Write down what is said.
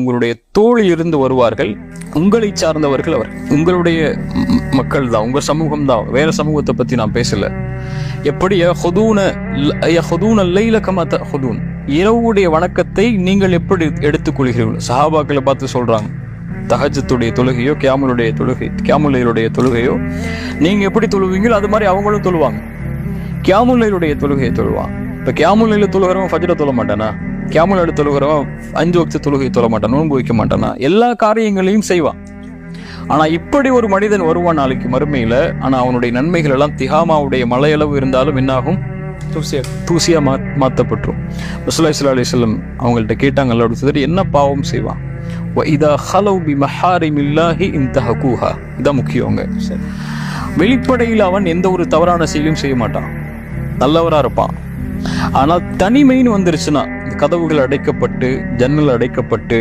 உங்களுடைய தோழில் இருந்து வருவார்கள் உங்களை சார்ந்தவர்கள் அவர். உங்களுடைய மக்கள் தான் உங்கள் சமூகம் தான் வேற சமூகத்தை பற்றி நான் பேசல. எப்படி ஹொதூன லைல கமத்த ஹொதூன்? இரவுடைய வணக்கத்தை நீங்கள் எப்படி எடுத்துக்கொள்கிறீர்கள் சஹாபாக்களை பார்த்து சொல்றாங்க. தஹஜத்துடைய தொழுகையோ கியாமுலுடைய தொழுகை கியாமுலையுடைய தொழுகையோ நீங்க எப்படி தொழுவீங்களோ அது மாதிரி அவங்களும் தொழுவாங்க. கியாமுல்லையுடைய தொழுகையை தொழுவான் இப்போ கியாமுல்லையில தொழுகிறவங்க ஃபஜ்ர தொழ மாட்டானா? கியாமுல்லையில தொழுகிறவன் அஞ்சு வக்த தொழுகை தொழ மாட்டான் நோன்பு வைக்க மாட்டானா எல்லா காரியங்களையும் செய்வான். ஆனா இப்படி ஒரு மனிதன் வருவான் நாளைக்கு மறுமையில ஆனா அவனுடைய நன்மைகள் எல்லாம் திகாமாவுடைய மலையளவு இருந்தாலும் என்னாகும்? தூசியா தூசியா மா மாற்றப்பட்டுரும் ரசூலுல்லாஹி ஸல்லல்லாஹு அலைஹி வஸல்லம் அவங்கள்ட்ட கேட்டாங்க அல்லோட சொல்லிட்டு என்ன பாவம் செய்வான்? இதா ஹலவ் பி மஹாரிமில்லாஹி இன்தஹகூஹா. இதான் முக்கியங்க சரி. வெளிப்படையில் அவன் எந்த ஒரு தவறான செயலையும் செய்ய மாட்டான். நல்லவரா இருப்பான். ஆனால் தனிமைன்னு வந்துருச்சுன்னா கதவுகள் அடைக்கப்பட்டு ஜன்னல் அடைக்கப்பட்டு